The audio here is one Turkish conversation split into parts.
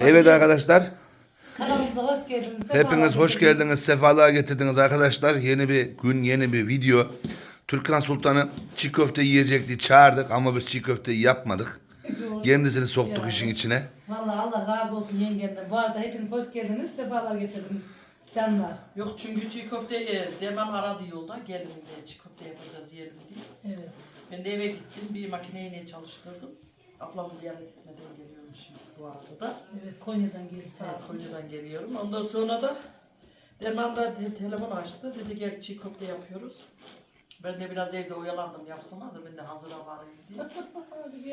Evet arkadaşlar. Kanalımıza hoş geldiniz. Hepiniz hoş geldiniz. Sefalar getirdiniz arkadaşlar. Yeni bir gün, yeni bir video. Türkan Sultan'ı çiğ köfte yiyecekti. Çağırdık ama biz çiğ köfteyi yapmadık. Kendisini soktuk işin içine. Vallahi Allah razı olsun yengemden. Bu arada hepiniz hoş geldiniz. Sefalar getirdiniz. Canlar. Yok çünkü çiğ köfte e, Derman aradı yolda. Gelin diye çiğ köfte yapacağız yiyelim diye. Evet. Ben de eve gittim. Bir makineyle çalıştırdım. Ablamı ziyaret etmeden geliyorum şimdi bu arada da. Evet Konya'dan geldi sağ Evet, olsun. Konya'dan geliyorum. Ondan sonra da Derman da te- telefon açtı. Dedi gel çiğ köfte yapıyoruz. Ben de biraz evde oyalandım yapsana da ben de hazıra varayım diye.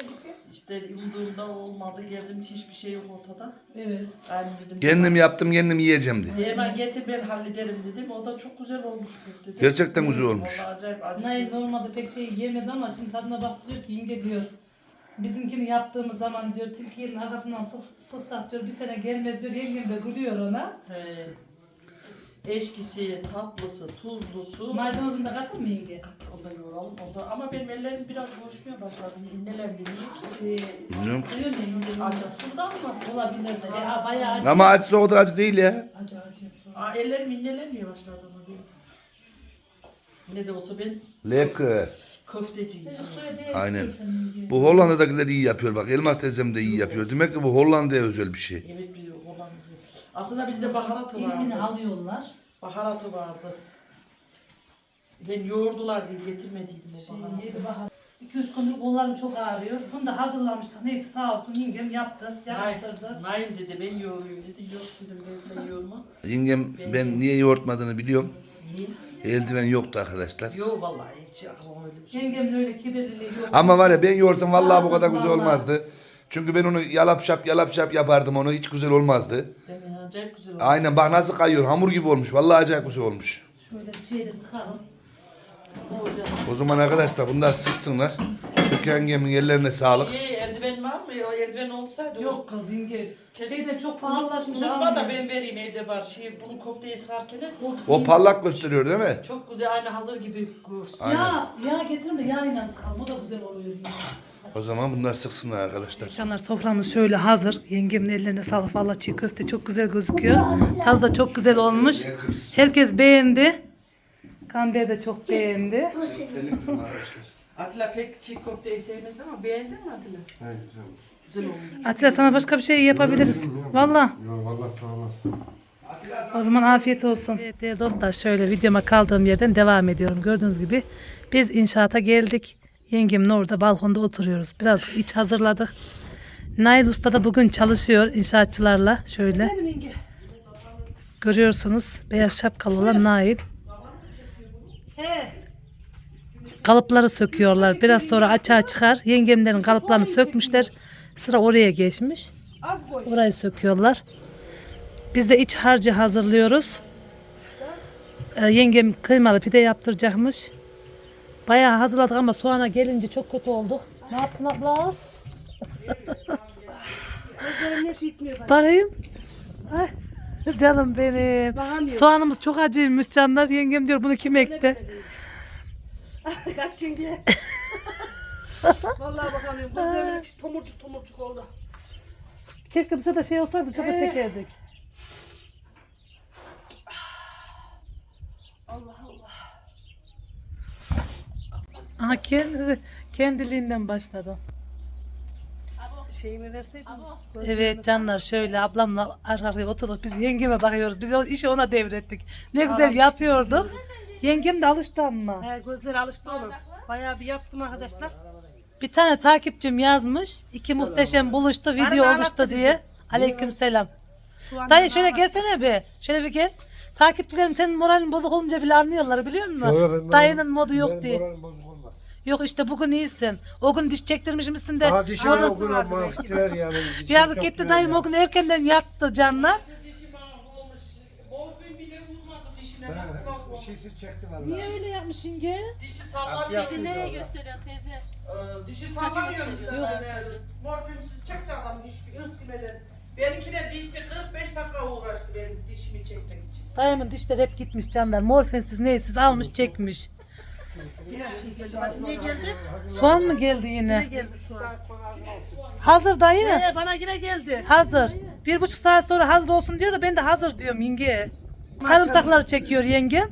İşte umduğumda olmadı. Geldim hiçbir şey yok ortada. Evet. Ben dedim. Kendim yaptım, kendim yiyeceğim diye. Hemen getir ben hallederim dedim. O da çok güzel olmuş köfte. Gerçekten güzel olmuş. Vallahi acayip acısı. Nail olmadı pek şey yemez ama şimdi tadına bak diyor ki yenge diyor. Bizimkini yaptığımız zaman diyor tilkiyenin arkasından sık, sıksak diyor bir sene gelmez diyor yengem de gülüyor ona. He. Eşkisi, tatlısı, tuzlusu. Maydanozunu da katın mı yenge? O da yoralım. O da. Ama benim ellerim biraz boşmaya başladı. İnnelendi. Şey, Bilmiyorum. Diyor yenge. Acısından mı? Olabilir de. Ya bayağı acı. Ama acısı o da acı değil ya. Acı acı. Aa, ellerim innelenmeye başladı ama benim. Ne de olsa ben Lekker. Değer Aynen. Bu Hollanda'dakiler iyi yapıyor bak. Elmas teyzem de iyi yapıyor. Demek ki bu Hollanda'ya özel bir şey. Evet bir olan. Aslında bizde baharatı İlmini vardı. alıyorlar. Baharatı vardı. Ben yoğurdular diye getirmediydim o Şey, baharatı. yedi bahar. 2-3 gündür kollarım çok ağrıyor. Bunu da hazırlamıştık. Neyse sağ olsun yengem yaptı. Yakıştırdı. Nail, Nail dedi ben yoğuruyum dedi. Yok dedim ben sen yoğurma. Yengem ben niye yoğurtmadığını biliyorum. Niye? Eldiven yoktu arkadaşlar. Yok vallahi hiç. Yengemin öyle kibirliliği yok. Ama var ya ben yoğursam vallahi bu kadar güzel Vallahi. olmazdı. Çünkü ben onu yalap şap yalap şap yapardım onu hiç güzel olmazdı. Değil mi? Acayip güzel oldu. Aynen bak nasıl kayıyor hamur gibi olmuş. Vallahi acayip güzel olmuş. Şöyle bir şeyle sıkalım. Olacak. O zaman arkadaşlar bunlar sıksınlar. Türkan yengemin ellerine sağlık. Şey, eldiven var mı? O eldiven olsaydı. Yok kız yenge. Kesin- Şeyde çok pahalılaşmış. Unutma da ben vereyim evde var. Şey, bunun köfteyi sararken O parlak gösteriyor değil mi? çok güzel aynı hazır gibi görsün. Ya, ya getirin de yağıyla sıkalım. O da güzel oluyor. O zaman bunlar sıksınlar arkadaşlar. Canlar soframız şöyle hazır. Yengemin ellerine sağlık. Valla çiğ köfte çok güzel gözüküyor. Tadı da çok güzel olmuş. Herkes beğendi. Kamber de çok beğendi. Atilla pek çiğ köfteyi sevmez ama beğendin mi Atilla? Evet güzel. Güzel olmuş. Atilla sana başka bir şey yapabiliriz. Valla. Yok vallahi sağ olasın. O zaman afiyet olsun. Evet değerli dostlar şöyle videoma kaldığım yerden devam ediyorum. Gördüğünüz gibi biz inşaata geldik. Yengemle orada balkonda oturuyoruz. Biraz iç hazırladık. Nail Usta da bugün çalışıyor inşaatçılarla. Şöyle. Görüyorsunuz beyaz şapkalı olan Nail. Kalıpları söküyorlar. Biraz sonra açığa çıkar. Yengemlerin kalıplarını sökmüşler. Sıra oraya geçmiş. Orayı söküyorlar. Biz de iç harcı hazırlıyoruz. Ee, yengem kıymalı pide yaptıracakmış. Bayağı hazırladık ama soğana gelince çok kötü olduk. Ne yaptın abla? Bakayım. Ay, canım benim. Soğanımız çok acıymış canlar. Yengem diyor bunu kim ekti? Kaç çünkü. Vallahi bakamıyorum. Gözlerimin içi tomurcuk tomurcuk oldu. Keşke dışarıda şey olsaydı dışarıda çekerdik. Allah Allah. Aha kendi, kendiliğinden başladı. Şeyimi verseydin. Evet canlar şöyle ablamla arka arkaya oturduk biz yengeme bakıyoruz. Biz o işi ona devrettik. Ne güzel yapıyorduk. Yengem de alıştı ama. He, gözleri alıştı onun. Bayağı bir yaptım arkadaşlar. Bir tane takipçim yazmış. iki muhteşem buluştu video oluştu diye. Aleyküm selam. Soğanı Dayı şöyle gelsene bir. Şöyle bir gel. Takipçilerim senin moralin bozuk olunca bile anlıyorlar biliyor musun? Dayının modu yok diye. Moralim bozuk olmaz. Yok işte bugün iyisin. O gün diş çektirmişmişsin de. Daha dişimi Orası- o gün mahvettiler yani. Dişim Yazık çok gitti güzel dayım ya. o gün erkenden yattı canlar. Dişim olmuş. Morfin bile vurmadı dişine. Nasıl Şeysiz çekti vallahi. Niye öyle yapmış yenge? Dişi Nasıl sallamıyor. yaptın gösteriyor teyze? Ee, Dişi sallamıyor işte. Yani. Morfinsiz çekti adam hiçbir ıh demeden. Benimkine dişçi 45 dakika uğraştı benim dişimi çekmek için. Dayımın dişleri hep gitmiş canlar. Morfinsiz neysiz almış çekmiş. Yine şey niye geldi? Soğan mı geldi Yine yine? geldi soğan. Hazır dayı. Ee, bana yine geldi. Hazır. Bir buçuk saat sonra hazır olsun diyor da ben de hazır diyorum yenge. Sarımsakları çekiyor yengem.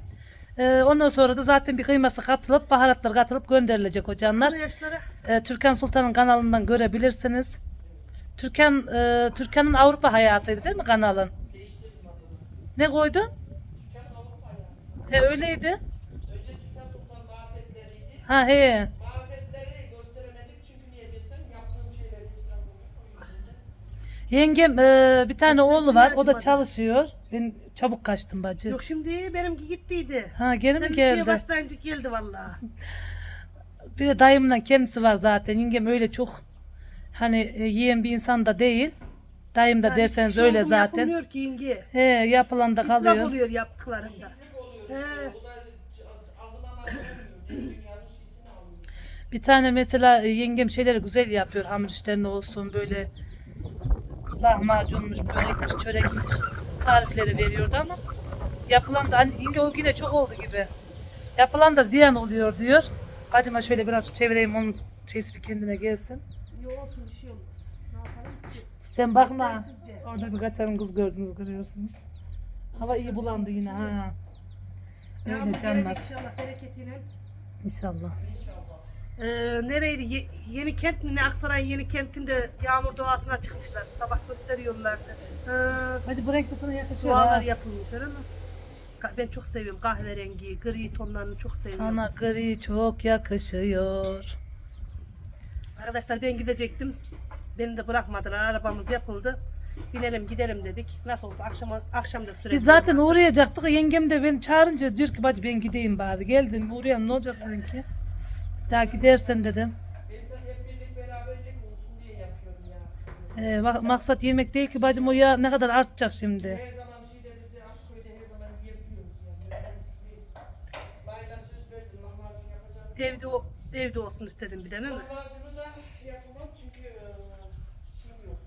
Ee, ondan sonra da zaten bir kıyması katılıp baharatlar katılıp gönderilecek o canlar. Ee, Türkan Sultan'ın kanalından görebilirsiniz. Türkan e, Türkan'ın Avrupa hayatıydı değil mi kanalın? Ne koydun? He öyleydi. Ha he. Marifetleri gösteremedik çünkü niye dersen yaptığım şeyleri insan Yengem e, bir tane oğlu var. O da acımadı. çalışıyor. Ben çabuk kaçtım bacı. Yok şimdi benimki gittiydi. Ha geri mi Senin geldi. geldi? başlangıç geldi vallahi. Bir de dayımla kendisi var zaten. Yengem öyle çok hani e, yiyen bir insan da değil. Dayım da derseniz öyle zaten. Yapılmıyor ki yenge. He yapılan da İsraf kalıyor. oluyor yaptıklarında. He. Bir tane mesela e, yengem şeyleri güzel yapıyor. Hamur işlerini olsun böyle lahmacunmuş, börekmiş, çörekmiş tarifleri veriyordu ama yapılan da hani yenge o yine çok oldu gibi. Yapılan da ziyan oluyor diyor. Bacıma şöyle biraz çevireyim onun şeysi bir kendine gelsin. Yok olsun bir şey olmaz. Ne yapalım? Şşt, sen bakma. Orada bir kaçarın kız gördünüz görüyorsunuz. Hava iyi bulandı yine ha. Öyle canlar. inşallah bereketiyle. İnşallah. Ee, nereydi? Ye- yeni kent mi ne? Aksaray yeni kentinde yağmur doğasına çıkmışlar. Sabah gösteriyorlardı. Ee, Hadi bu renk de sana yakışıyor dualar ha. yapılmış öyle mi? Ka- Ben çok seviyorum kahverengi, gri tonlarını çok seviyorum. Sana gri çok yakışıyor. Arkadaşlar ben gidecektim. Beni de bırakmadılar. Arabamız yapıldı. Binelim gidelim dedik. Nasıl olsa akşam akşam da sürelim. Biz zaten uğrayacaktık. Yengem de beni çağırınca diyor ki bacı ben gideyim bari. Geldim uğrayalım ne olacak sanki. Daha gidersen dedim. Ben sen hep birlik beraberlik olsun diye yapıyorum ya. Ee, bak- maksat yemek değil ki bacım o ya ne kadar artacak şimdi. Her zaman şeyde bizi aşk köyde her zaman yiyebiliyoruz yani. Şey değil. Layla söz verdim lahmacun yapacağım. evde o evde olsun istedim bir de değil mi? Lahmacunu da yapamam çünkü e, şeyim yok.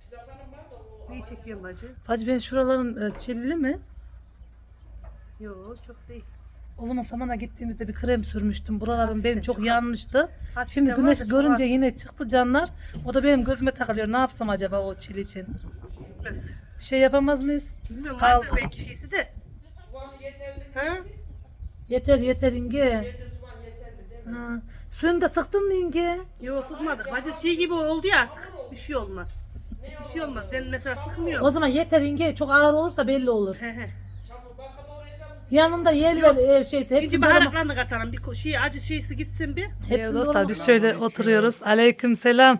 Pizapanım var da o Neyi çekiyorum bacı? Bacı ben şuraların e, çilli mi? Yok çok değil. O zaman Saman'a gittiğimizde bir krem sürmüştüm. Buralarım Hafiften, benim çok çok az. yanmıştı. Hafiften Şimdi var güneş da çok görünce az. yine çıktı canlar. O da benim gözüme takılıyor. Ne yapsam acaba o çil için? Gitmez. Bir şey yapamaz mıyız? Bilmiyorum Kaldı. vardır belki şeysi de. soğanı yeterli mi? Ha? Yeter yeter inge. Ha. Suyunu da sıktın mı inge? Yok sıkmadık. Bacı şey gibi oldu ya. Bir şey olmaz. Bir şey olmaz. Ben mesela sıkmıyorum. O zaman yeter inge. Çok ağır olursa belli olur. He he. Yanında yerler her şeyse Bir hepsini baharatlarını katalım. Bir ko- şey acı şeysi gitsin bir. Hepsini dostlar biz şöyle oturuyoruz. Aleyküm selam.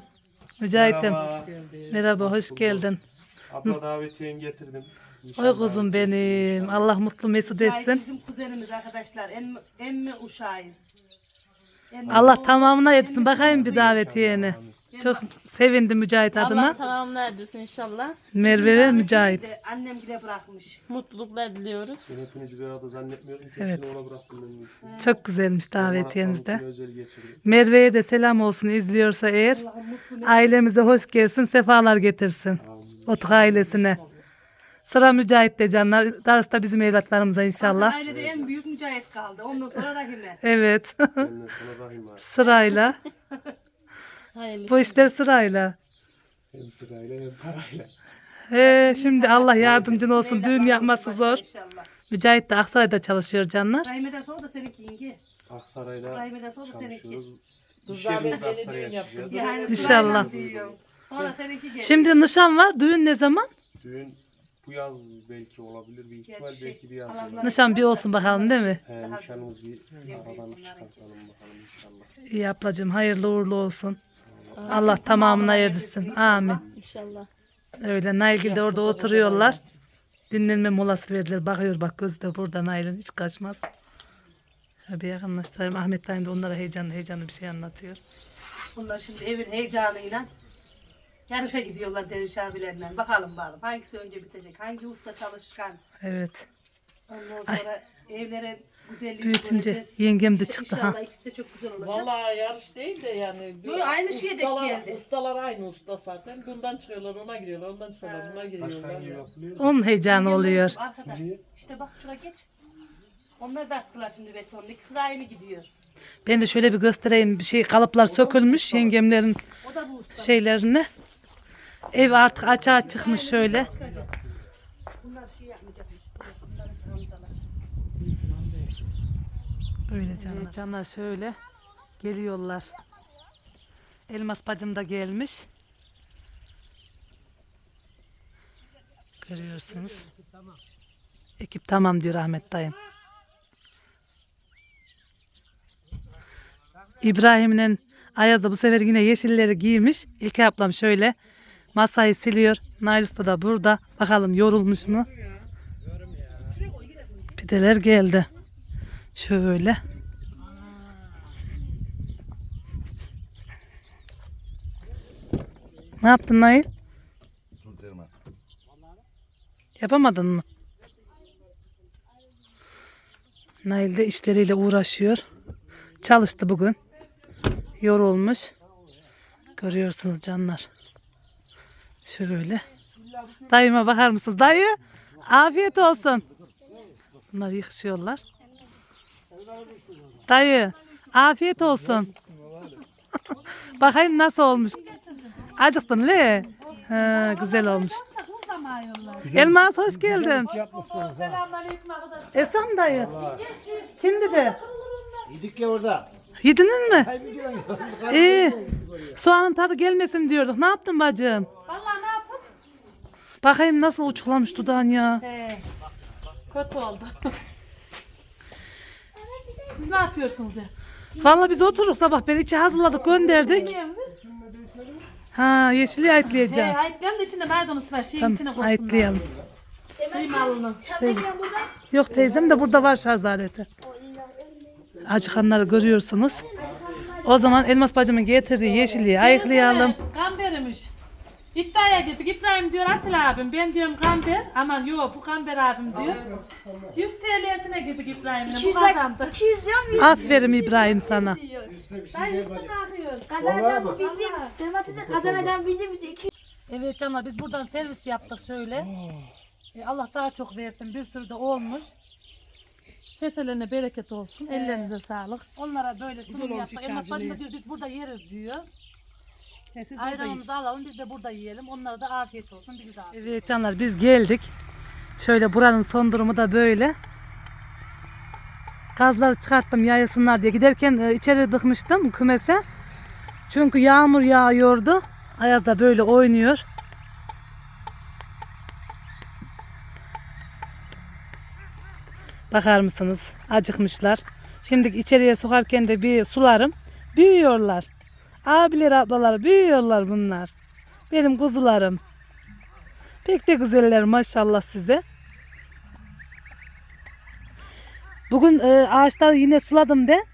Mücahitim. Merhaba. Merhaba hoş geldin. Abla davetiyeni getirdim. Oy kuzum benim. Allah mutlu mesut etsin. Bizim kuzenimiz arkadaşlar. Emmi, emmi uşağıyız. Emmi Allah tamamına etsin. Bakayım bir davetiyeni. Çok sevindim Mücahit Allah adına. tamamını erdirsin inşallah. Merve ve Mücahit. De Annem bile bırakmış. Mutluluklar diliyoruz. Ben hepinizi bir arada zannetmiyorum. Hepsini Evet. ona bıraktım ben. Çok güzelmiş davetiyenizde. Özel getirdim. Merve'ye de selam olsun izliyorsa eğer. Ailemize hoş gelsin, sefalar getirsin. Otuk ailesine. Sıra Mücahit'te canlar. Darısı da bizim evlatlarımıza inşallah. Ailede en büyük mücahit kaldı. Ondan sonra Rahime. Evet. Benden sana rahim var. sırayla. Hayırlı. Bu işler sırayla. Hem sırayla hem parayla. He, şimdi Allah yardımcın olsun. Düğün yapması zor. İnşallah. Mücahit de Aksaray'da çalışıyor canlar. Rahime'den sonra da seninki yenge. Aksaray'la Rahime'den sonra seninki. çalışıyoruz. İş Kızlar yerimizde ben yeni Aksaray'a düğün yaptım. çıkacağız. Yani İnşallah. sırayla diyor. Sonra seninki geliyor. Şimdi nişan var. Düğün ne zaman? Düğün bu yaz belki olabilir. Bir ihtimal Gerçi belki bir yaz. Nişan bir olsun bakalım değil mi? He, nişanımız bir aradan çıkartalım bakalım inşallah. İyi ablacığım hayırlı uğurlu olsun. Allah tamamına erdirsin. Amin. İnşallah. Öyle Nailgil de orada oturuyorlar. Dinlenme molası verdiler. Bakıyor bak gözü de burada Nail'in hiç kaçmaz. Bir yakınlaştırayım. Ahmet dayım da onlara heyecanlı heyecanlı bir şey anlatıyor. Bunlar şimdi evin heyecanıyla yarışa gidiyorlar Derviş abilerle. Bakalım bakalım hangisi önce bitecek, hangi usta çalışkan. Evet. Ondan sonra evlere güzelliği Büyütünce göreceğiz. yengem de İnşa- çıktı, İnşallah ha. ikisi de çok güzel olacak. Vallahi yarış değil de yani. Yo, aynı şeye denk Ustalar- geldi. Ustalar aynı usta zaten. Bundan çıkıyorlar ona giriyorlar. Ondan çıkıyorlar buna Başka giriyorlar. hangi ya. yapılıyor? Onun heyecanı oluyor. Arkada. Niye? İşte bak şuna geç. Onlar da attılar şimdi betonlu. İkisi de aynı gidiyor. Ben de şöyle bir göstereyim. Bir şey kalıplar sökülmüş yengemlerin şeylerini. Ev artık açığa çıkmış şöyle. Böyle canlar. canlar şöyle geliyorlar. Elmas bacım da gelmiş. Görüyorsunuz. Ekip tamam diyor Ahmet dayım. İbrahim'in Ayaz da bu sefer yine yeşilleri giymiş. İlk ablam şöyle masayı siliyor. Nail Usta da burada. Bakalım yorulmuş mu? Pideler geldi. Şöyle. Ne yaptın Nail? Yapamadın mı? Nail de işleriyle uğraşıyor. Çalıştı bugün. Yorulmuş. Görüyorsunuz canlar. Şöyle. Dayıma bakar mısınız? Dayı afiyet olsun. Bunlar yıkışıyorlar. Dayı afiyet olsun. Bakayım nasıl olmuş. Acıktın le. Ha, güzel olmuş. Elmas hoş geldin. Esam dayı. Kim dedi? Yedik ya orada. Yediniz mi? İyi. Soğanın tadı gelmesin diyorduk. Ne yaptın bacım? Bakayım nasıl uçuklamış dudağın ya. He. Kötü oldu. Siz ne yapıyorsunuz ya? Vallahi biz otururuz sabah ben içi hazırladık gönderdik. Ha yeşili He, ayıtlayacağım. ayıtlayan da içinde maydanoz var. Şeyin Tamam içine koysunlar. ayıtlayalım. Kıymalının. Yok teyzem de burada var şarj aleti. Acıkanları görüyorsunuz. O zaman Elmas bacımın getirdiği yeşilliği ayıklayalım. Kambermiş. İddiaya girdik. İbrahim diyor Atıl abim. Ben diyorum Kamber. Aman yok bu Kamber abim diyor. 100 TL'sine girdik İbrahim'le. Bu 200 kazandı. 200 diyor muyum? Aferin İbrahim sana. Ben üstüne akıyor. Kazanacağım bildiğim. Domatesi kazanacağım bildiğim için 200. Evet canlar biz buradan servis yaptık şöyle. E, Allah daha çok versin. Bir sürü de olmuş. Keselerine bereket olsun. Ellerinize sağlık. Onlara böyle sunum yaptık. Elmas bacım da diyor biz burada yeriz diyor. Ayranımızı alalım biz de burada yiyelim. Onlara da afiyet olsun. Bizi de afiyet Evet canlar biz geldik. Şöyle buranın son durumu da böyle. Gazları çıkarttım yayılsınlar diye. Giderken e, içeri dıkmıştım kümese. Çünkü yağmur yağıyordu. Ayaz da böyle oynuyor. Bakar mısınız? Acıkmışlar. Şimdi içeriye sokarken de bir sularım. Büyüyorlar. Abiler ablalar büyüyorlar bunlar. Benim kuzularım. Pek de güzeller maşallah size. Bugün e, ağaçları yine suladım ben.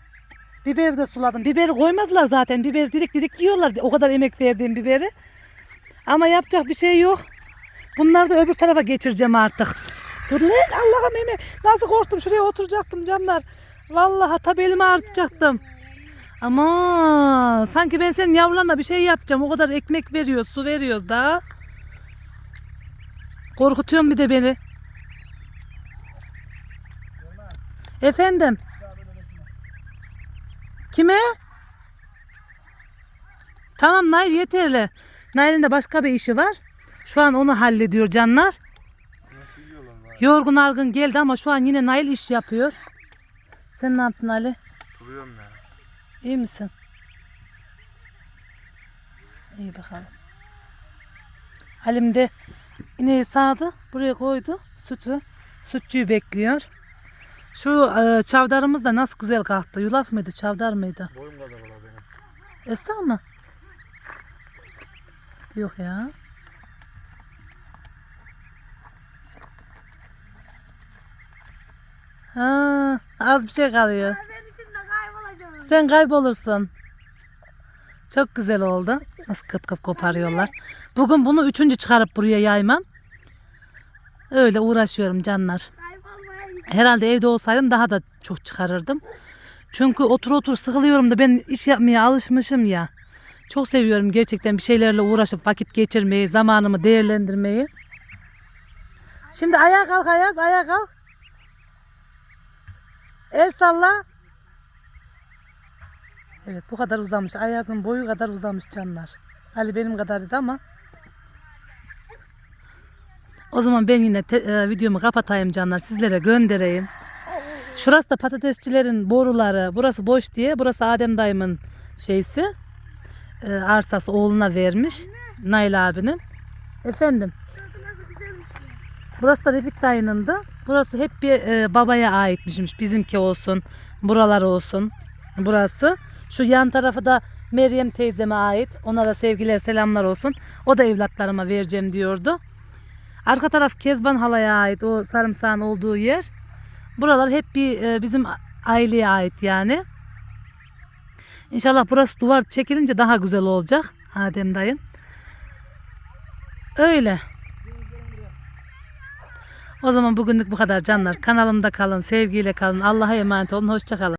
Biber de suladım. Biberi koymadılar zaten. Biberi didik didik yiyorlar. O kadar emek verdiğim biberi. Ama yapacak bir şey yok. Bunları da öbür tarafa geçireceğim artık. Dur lan Allah'ım emi. Nasıl korktum şuraya oturacaktım canlar. Vallahi tabi elimi ağrıtacaktım. Ama sanki ben senin yavrularına bir şey yapacağım. O kadar ekmek veriyoruz, su veriyoruz da. Korkutuyorsun bir de beni. Efendim? Kime? Tamam Nail yeterli. Nail'in de başka bir işi var. Şu an onu hallediyor canlar. Yorgun argın geldi ama şu an yine Nail iş yapıyor. Sen ne yaptın Ali? Duruyorum ya. İyi misin? İyi bakalım. Halim de ineği sağdı. Buraya koydu. Sütü. Sütçüyü bekliyor. Şu e, çavdarımız da nasıl güzel kalktı. Yulaf mıydı? Çavdar mıydı? Boyum kadar valla benim. Esra mı? Yok ya. Ha, az bir şey kalıyor. Sen kaybolursun. Çok güzel oldu. Nasıl kıp kıp koparıyorlar. Bugün bunu üçüncü çıkarıp buraya yaymam. Öyle uğraşıyorum canlar. Herhalde evde olsaydım daha da çok çıkarırdım. Çünkü otur otur sıkılıyorum da ben iş yapmaya alışmışım ya. Çok seviyorum gerçekten bir şeylerle uğraşıp vakit geçirmeyi, zamanımı değerlendirmeyi. Şimdi ayağa kalk Ayaz, ayağa kalk. El salla. Evet bu kadar uzamış. Ayaz'ın boyu kadar uzamış canlar. Ali benim kadarıydı ama. O zaman ben yine te- e, videomu kapatayım canlar. Sizlere göndereyim. Şurası da patatesçilerin boruları. Burası boş diye. Burası Adem dayımın şeysi. E, arsası oğluna vermiş. Nail abinin. Efendim. Burası da Refik dayının da. Burası hep bir e, babaya aitmişmiş. Bizimki olsun. Buralar olsun. Burası. Şu yan tarafı da Meryem teyzeme ait. Ona da sevgiler selamlar olsun. O da evlatlarıma vereceğim diyordu. Arka taraf Kezban halaya ait. O sarımsağın olduğu yer. Buralar hep bir e, bizim aileye ait yani. İnşallah burası duvar çekilince daha güzel olacak. Adem dayım. Öyle. O zaman bugünlük bu kadar canlar. Kanalımda kalın, sevgiyle kalın. Allah'a emanet olun. Hoşça kalın.